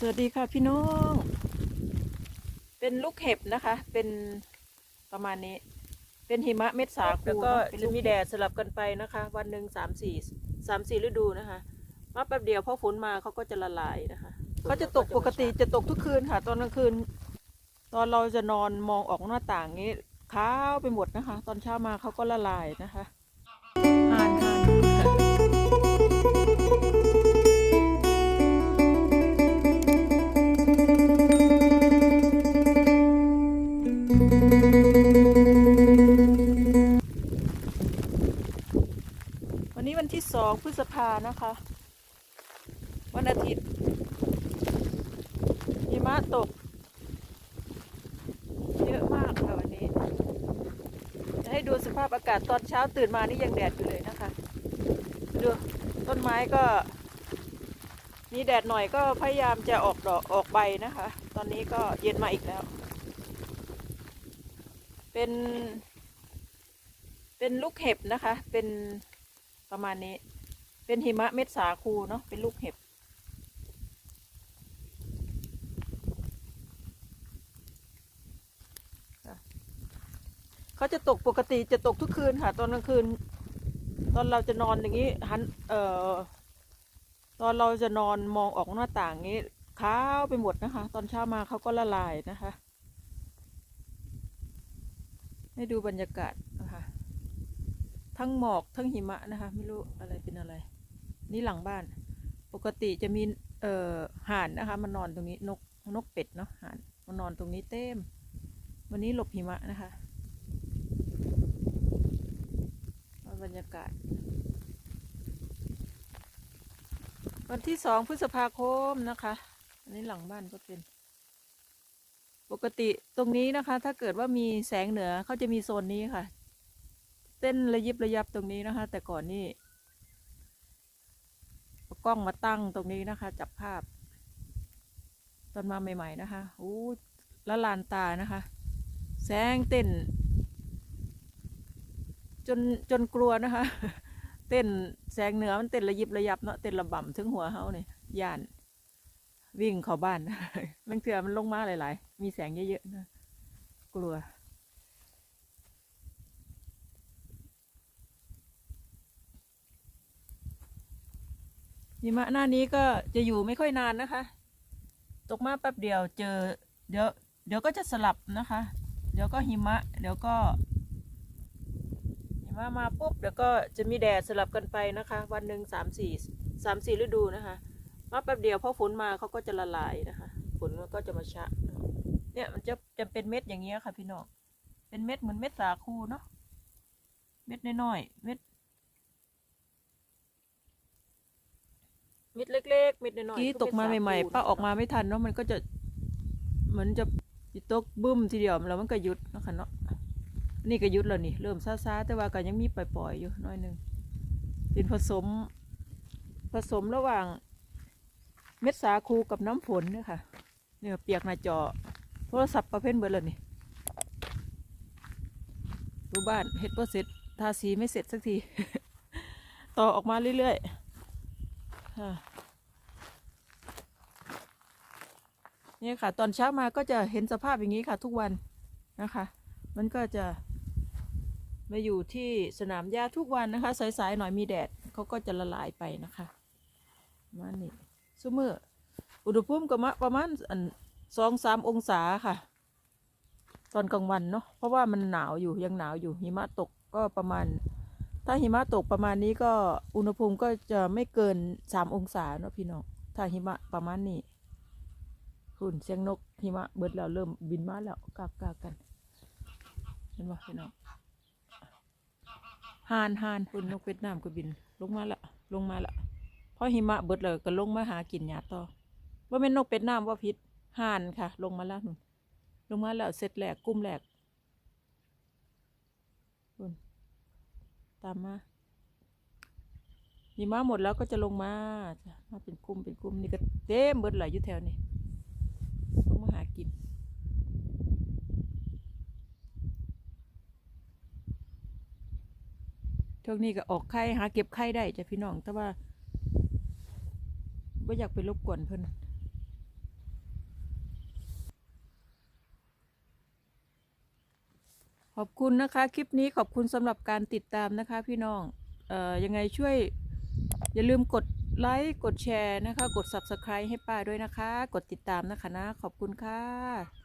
สวัสดีค่ะพี่น้อง เป็นลูกเห็บนะคะ เป็นประมาณนี้ เป็นหิมะเม็ดสาคูแล้วก็เนอเป็นจะลูมีเห็บแดดสลับกันไปนะคะ วันหนึ่งสามสี่สามสี่ฤดูนะคะ มาแป๊บเดียวพอฝนมาเขาก็จะละลายนะคะเขาจะตกปกติจะตกทุกคืนค่ะ ตอนกลางคืน ตอนเราจะนอนมองออกหน้าต่างนี้ขาวไปหมดนะคะ ตอนเช้ามาเขาก็ละลายนะคะ วันนี้วันที่สองพฤษภานะคะ วันอาทิตย์หิมะตก เยอะมากค่ะวันนี้ จะให้ดูสภาพอากาศตอนเช้าตื่นมานี่ยังแดดอยู่เลยนะคะ ดูต้นไม้ก็ มีแดดหน่อยก็พยายามจะออกดอกออกใบนะคะ ตอนนี้ก็เย็นมาอีกแล้ว เป็น เป็นลูกเห็บนะคะ เป็น ประมาณนี้ เป็นหิมะเม็ดสาคูเนาะเป็นลูกเห็บ เขาจะตกปกติจะตกทุกคืนค่ะ ตอนกลางคืน ตอนเราจะนอนอย่างนี้หันเอ่อตอนเราจะนอนมองออกหน้าต่างนี้ขาวไปหมดนะคะ ตอนเช้ามาเขาก็ละลายนะคะ ให้ดูบรรยากาศ ทั้งหมอกทั้งหิมะนะคะ ไม่รู้อะไรเป็นอะไร นี่หลังบ้าน ปกติจะมีเอ่อห่านนะคะมานอนตรงนี้นกนกเป็ดเนาะห่านมานอนตรงนี้เต็ม วันนี้หลบหิมะนะคะบรรยากาศ วันที่สองพฤษภาคมนะคะ อันนี้หลังบ้านก็เป็น ปกติตรงนี้นะคะ ถ้าเกิดว่ามีแสงเหนือเขาจะมีโซนนี้ค่ะ ต้นระยิบระยับตรงนี้นะคะ แต่ก่อนนี่กล้องมาตั้งตรงนี้นะคะ จับภาพ ตอนมาใหม่ ๆ นะคะโอ้ละลานตานะคะ แสงเต้น จนจนกลัวนะคะ เต้นแสงเหนือมันเต้นระยิบระยับเนาะเต้นระบำถึงหัวเฮาเนี่ยย่านวิ่งเข้าบ้านมันเถื่อมันลงมาหลาย ๆ มีแสงเยอะๆนะกลัว หิมะหน้านี้ก็จะอยู่ไม่ค่อยนานนะคะ ตกมาแป๊บเดียวเจอ เดี๋ยวเดี๋ยวก็จะสลับนะคะ เดี๋ยวก็หิมะ เดี๋ยวก็หิมะมาปุ๊บเดี๋ยวก็จะมีแดดสลับกันไปนะคะ วันหนึ่งสามสี่สามสี่ฤดูนะคะมาแป๊บเดียวพอฝนมาเขาก็จะละลายนะคะฝนมันก็จะมาชะ เนี่ยมันจะจะเป็นเม็ดอย่างเงี้ยค่ะพี่น้องเป็นเม็ดเหมือนเม็ดสาคูเนาะเม็ดน้อยๆเม็ด เม็ดเล็กๆเม็ดน้อยๆกี้คือตกมาเดสใหม่คูๆป้าออกมาไม่ทันเนาะมันก็จะเหมือนจะตกบึ้มทีเดียวแล้วมันก็หยุดเนาะค่ะเนาะนี่ก็หยุดแล้วนี่เริ่มซาๆแต่ว่าก็ยังมีปล่อยๆอยู่หน้อยหนึงเป็นผสม ผสมระหว่าง เม็ดสาคูกับน้ำฝนเนี่ยค่ะเนี่ยเปียกหน้าจอโทรศัพท์ประเภทเบิดเลยนี่ดูบ้านเฮ็ดบ่เสร็จทาสีไม่เสร็จสักที ต่อออกมาเรื่อยๆค่ะเนี่ค่ะ ตอนเช้ามาก็จะเห็นสภาพอย่างนี้ค่ะ ทุกวันนะคะ มันก็จะมาอยู่ที่สนามหญ้าทุกวันนะคะ สายๆหน่อยมีแดดเขาก็จะละลายไปนะคะมานี้ซุมืออุณหภูมิก็มาประมาณสองสามองศาค่ะ ตอนกลางวันเนาะเพราะว่ามันหนาวอยู่ยังหนาวอยู่หิมะตกก็ประมาณ ถ้าหิมะตกประมาณนี้ก็อุณหภูมิก็จะไม่เกินสามองศาเนาะพี่น้องถ้าหิมะประมาณนี้คุณเสียงนกหิมะเบิดแล้วเริ่มบินมาแล้วกากากันเห็นไหมพี่น้องฮานฮานคุณนกเวียดนามก็บิน ลงมาละลงมาละพอหิมะเบิดเลยก็ลงมาหากินหญ้าต่อว่าเป็นนกเป็ดน้ำว่าพิษห่านค่ะ ลงมาแล้วนุ่นลงมาแล้วเสร็จแหลกกุ้มแหลกคุณ ตามมาหิมะหมดแล้วก็จะลงมาจ้ะมาเป็นกลุ่มเป็นกลุ่มนี่ก็เต็มเบิดหลายอยู่แถวนี้ลงมาหากินช่วงนี้ก็ออกไข่หาเก็บไข่ได้จ้ะพี่น้องแต่ว่าไม่อยากไปรบกวนเพิ่น ขอบคุณนะคะ คลิปนี้ขอบคุณสำหรับการติดตามนะคะ พี่น้องเอ่อยังไงช่วย อย่าลืมกดไลค์กดแชร์นะคะ กด subscribe ให้ป้าด้วยนะคะ กดติดตามนะคะนะ ขอบคุณค่ะ